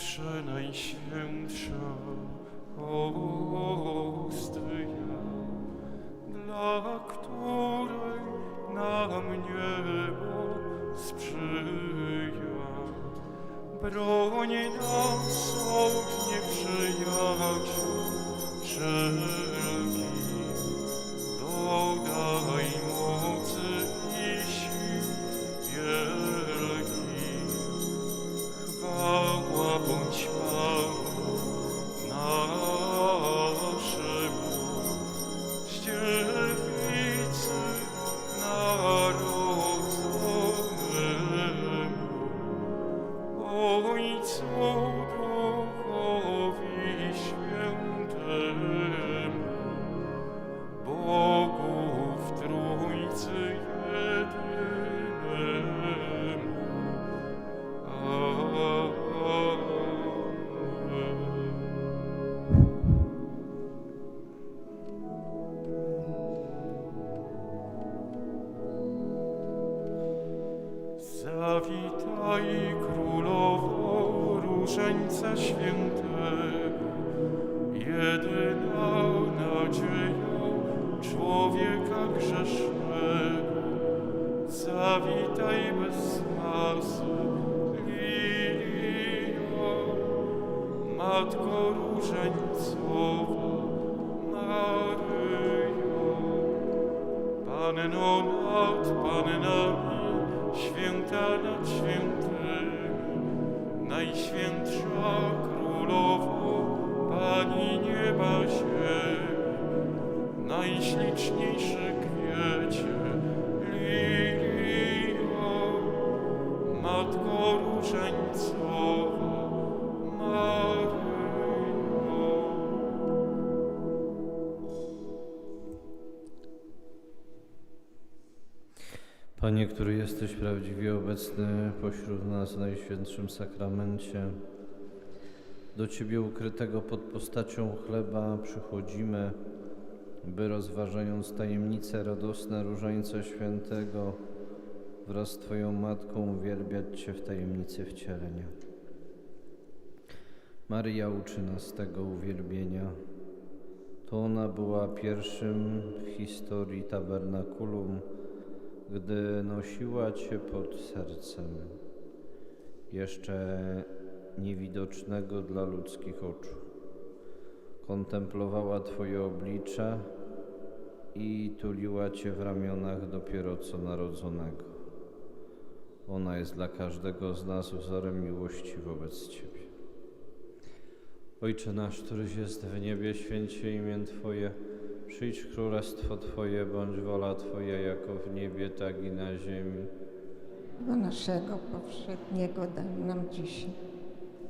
Przenajświętsza hostia, dla której nam niebo sprzyja. Broń nas od nieprzyjaciół człowieka grzesznego. Zawitaj bez masy, Lilio, Matko różańcowa, Maryjo. Panno nad Pannami, święta nad świętymi, Najświętsza Królowo, Pani nieba ziemi, Najśliczniejszy kwiecie, Lilio, Matko różańcowa, Maryjo. Panie, który jesteś prawdziwie obecny pośród nas w Najświętszym Sakramencie, do Ciebie ukrytego pod postacią chleba przychodzimy, by rozważając tajemnice radosne Różańca Świętego wraz z Twoją Matką uwielbiać Cię w tajemnicy wcielenia. Maryja uczy nas tego uwielbienia. To ona była pierwszym w historii tabernakulum, gdy nosiła Cię pod sercem, jeszcze niewidocznego dla ludzkich oczu. Kontemplowała Twoje oblicze i tuliła Cię w ramionach dopiero co narodzonego. Ona jest dla każdego z nas wzorem miłości wobec Ciebie. Ojcze nasz, któryś jest w niebie, święć się imię Twoje. Przyjdź królestwo Twoje, bądź wola Twoja jako w niebie, tak i na ziemi. Bo naszego powszedniego daj nam dzisiaj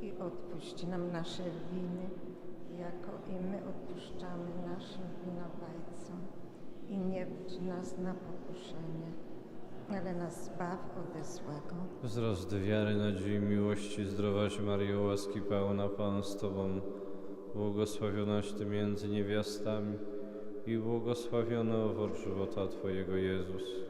i odpuść nam nasze winy, jako i my odpuszczamy naszym winowajcom. I nie wódź nas na pokuszenie, ale nas zbaw ode złego. Wzrost wiary, nadziei, miłości, zdrowaś Maryjo, łaski pełna Pan z Tobą, błogosławionaś Ty między niewiastami i błogosławiony owoc żywota Twojego Jezus.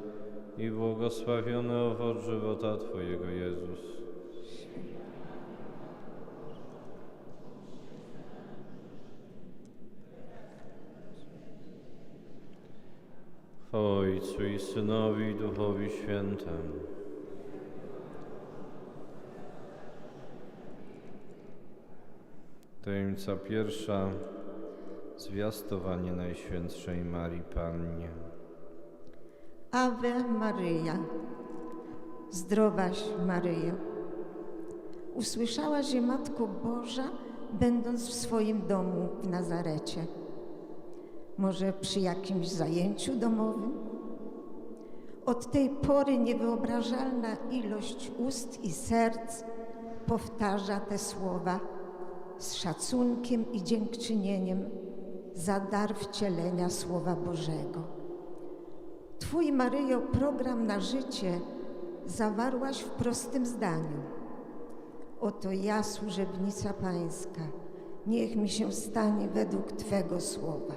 i błogosławiony owoc żywota Twojego Jezus. Ojcu i Synowi i Duchowi Świętemu. Tajemnica pierwsza. Zwiastowanie Najświętszej Marii Pannie. Ave Maryja, zdrowaś Maryjo. Usłyszałaś, że Matko Boża, będąc w swoim domu w Nazarecie, może przy jakimś zajęciu domowym, Od tej pory niewyobrażalna ilość ust i serc powtarza te słowa z szacunkiem i dziękczynieniem za dar wcielenia Słowa Bożego. Twój, Maryjo, program na życie zawarłaś w prostym zdaniu. Oto ja, służebnica Pańska, niech mi się stanie według Twego słowa.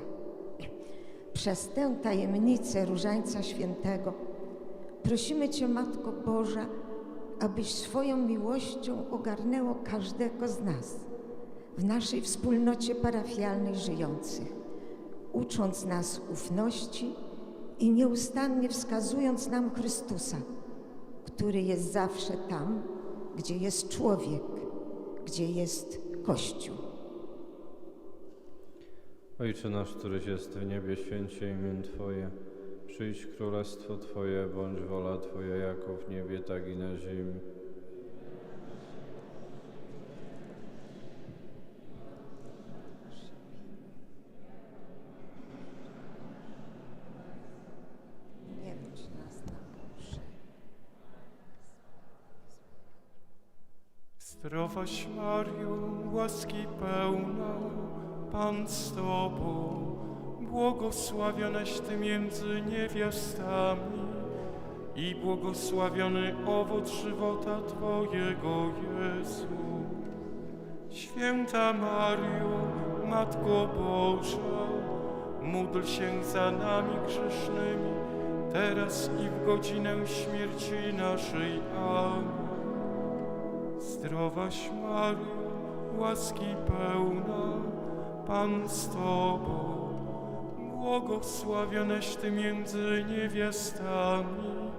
Przez tę tajemnicę Różańca Świętego prosimy Cię, Matko Boża, abyś swoją miłością ogarnęło każdego z nas w naszej wspólnocie parafialnej żyjących, ucząc nas ufności i nieustannie wskazując nam Chrystusa, który jest zawsze tam, gdzie jest człowiek, gdzie jest Kościół. Ojcze nasz, któryś jest w niebie, święcie imię Twoje. Przyjdź królestwo Twoje, bądź wola Twoja jako w niebie, tak i na ziemi. Nie bądź nas na górze. Zdrowaś Mario, łaski pełna, Pan z Tobą, błogosławionaś Ty między niewiastami i błogosławiony owoc żywota Twojego, Jezu. Święta Mario, Matko Boża, módl się za nami grzesznymi, teraz i w godzinę śmierci naszej. Amen. Zdrowaś Mario, łaski pełna, Pan z Tobą, błogosławionaś Ty między niewiastami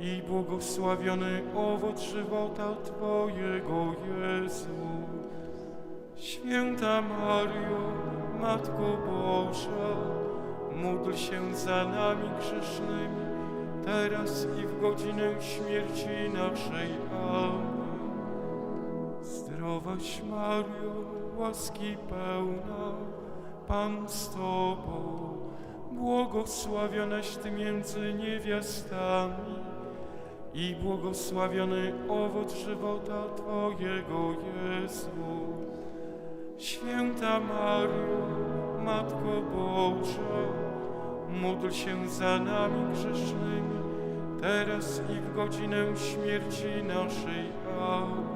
i błogosławiony owoc żywota Twojego, Jezu. Święta Mario, Matko Boża, módl się za nami grzesznymi, teraz i w godzinę śmierci naszej. Amen. Zdrowaś Mario, łaski pełna, Pan z Tobą, błogosławionaś Ty między niewiastami i błogosławiony owoc żywota Twojego, Jezu. Święta Mario, Matko Boża, módl się za nami grzesznymi, teraz i w godzinę śmierci naszej. Amen.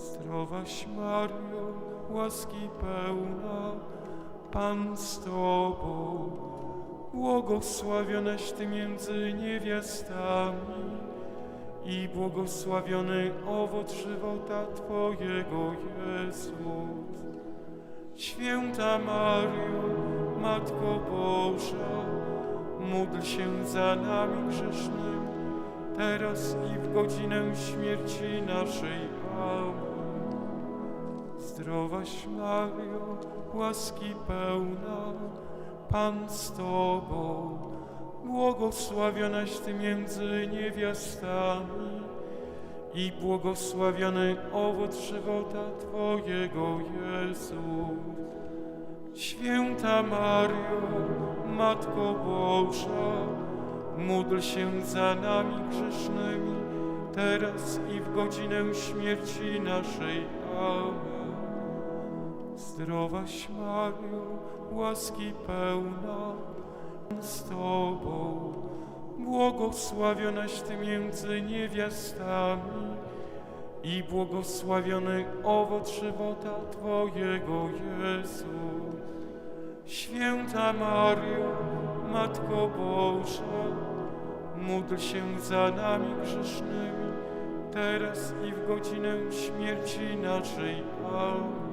Zdrowaś Mario, łaski pełna, Pan z Tobą, błogosławionaś Ty między niewiastami i błogosławiony owoc żywota Twojego, Jezus. Święta Mario, Matko Boża, módl się za nami grzesznymi, teraz i w godzinę śmierci naszej. Amen. Zdrowaś Mario, łaski pełna, Pan z Tobą, błogosławionaś Ty między niewiastami i błogosławiony owoc żywota Twojego, Jezus. Święta Mario, Matko Boża, módl się za nami grzesznymi, teraz i w godzinę śmierci naszej. Amen. Zdrowaś Mario, łaski pełna, z Tobą, błogosławionaś Ty między niewiastami i błogosławiony owoc żywota Twojego, Jezu. Święta Mario, Matko Boża, módl się za nami grzesznymi, teraz i w godzinę śmierci naszej. Amen.